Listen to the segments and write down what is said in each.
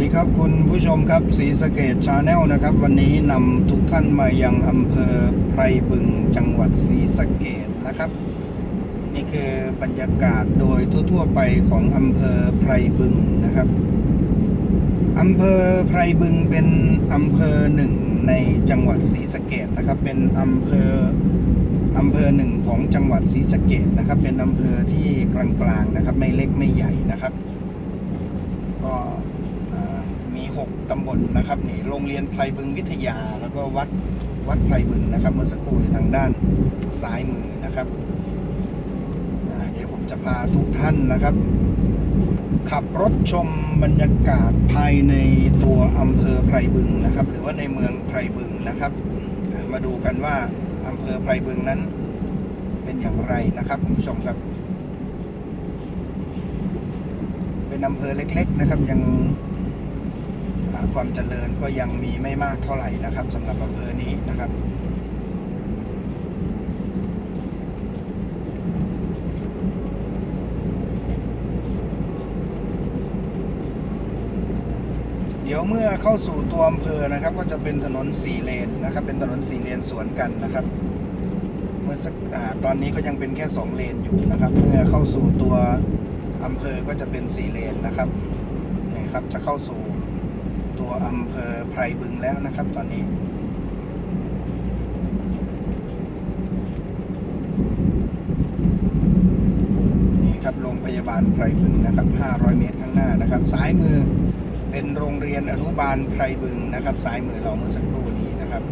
ดีครับคุณผู้ชมครับสีสะเกตชาแนลนะครับ วันนี้นำทุกท่านมายังอำเภอไพรบึงจังหวัดศรีสะเกตนะครับ นี่คือบรรยากาศโดยทั่วๆไปของอำเภอไพรบึงนะครับอำเภอไพรบึงเป็นอำเภอหนึ่งในจังหวัดศรีสะเกตนะครับ เป็นอำเภออำเภอหนึ่งของจังหวัดศรีสะเกตนะครับ เป็นอำเภอที่กลางๆนะครับ ไม่เล็กไม่ใหญ่นะครับ ก็ ตำบลนะครับนี่โรงเรียนไพรบึงวิทยา แล้วก็วัดวัดไพรบึงนะครับเมื่อสักครู่ทางด้านซ้ายมือนะครับเดี๋ยวผมจะพาทุกท่านนะครับ ขับรถชมบรรยากาศภายในตัวอำเภอไพรบึงนะครับ หรือว่าในเมืองไพรบึงนะครับ มาดูกันว่าอำเภอไพรบึงนั้นเป็นอย่างไรนะครับคุณผู้ชมครับเป็นอำเภอเล็ก ๆนะครับยัง ความเจริญก็ยังมีไม่มากเท่าไหร่นะครับสำหรับอำเภอนี้นะครับเดี๋ยวเมื่อเข้าสู่ตัวอำเภอนะครับ ก็จะเป็นถนนสี่เลนนะครับ เป็นถนนสี่เลนสวนกันนะครับ เมื่อสักอตอนนี้ก็ยังเป็นแค่สองเลนอยู่นะครับ เมื่อเข้าสู่ตัวอำเภอก็จะเป็นสี่เลนนะครับนี่ครับจะเข้าสู่ ตัวอำเภอไพรบึงแล้วนะครับ ตอนนี้ นี่ครับโรงพยาบาลไพรบึงนะครับ 500 เมตรข้างหน้านะครับซ้ายมือเป็นโรงเรียนอนุบาลไพรบึงนะครับซ้ายมือเราเมื่อสักครู่นี้นะครับ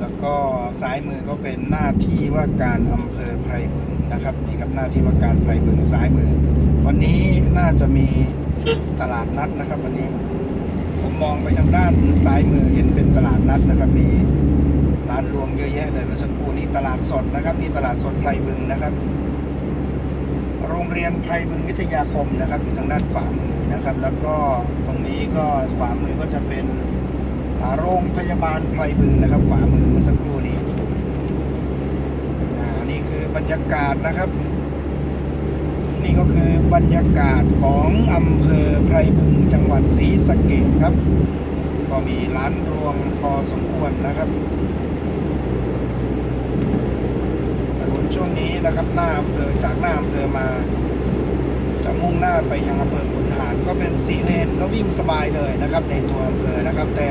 แล้วก็ซ้ายมือก็เป็นหน้าที่ว่าการอำเภอไพรบึงนะครับนี่ครับหน้าที่ว่าการไพรบึงซ้ายมือ วันนี้ น่าจะมีตลาดนัดนะครับ วันนี้ ผมมองไปทางด้านซ้ายมือเห็นเป็นตลาดนัดนะครับ มีร้านรวงเยอะแยะเลยเมื่อสักครู่นี้ตลาดสดนะครับนี่ตลาดสดไพรบึงนะครับ โรงเรียนไพรบึงวิทยาคมนะครับอยู่ทางด้านขวามือนะครับ แล้วก็ตรงนี้ก็ขวามือก็จะเป็นโรงพยาบาลไพรบึงนะครับ ขวามือเมื่อสักครู่นี้นี่คือบรรยากาศนะครับ นี่ก็คือบรรยากาศของอำเภอไพรบึงจังหวัดศรีสะเกดครับ ก็มีร้านรวงพอสมควรนะครับถนนช่วงนี้นะครับหน้าอำเภอจากหน้าอำเภอมา จะมุ่งหน้าไปยังอำเภอขุนหารก็เป็นสีเลนก็วิ่งสบายเลยนะครับ ในตัวอำเภอนะครับ แต่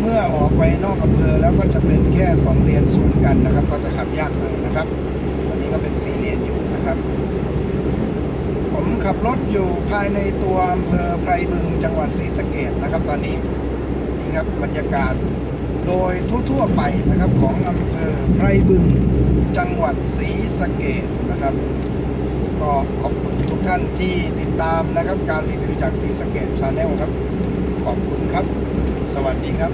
เมื่อออกไปนอกอำเภอแล้วก็จะเป็นแค่สองเลนสวนกันนะครับ ก็จะขับยากหน่อยนะครับตอนนี้ก็เป็นสีเลนอยู่นะครับ ขับรถอยู่ภายในตัวอำเภอไพรบึงจังหวัดศรีสะเกดนะครับตอนนี้นี่ครับบรรยากาศโดยทั่วๆไปนะครับของอำเภอไพรบึงจังหวัดศรีสะเกดนะครับ ก็ขอบคุณทุกท่านที่ติดตามนะครับ การรีวิวจากสีสะเกตชาแนลครับ ขอบคุณครับ สวัสดีครับ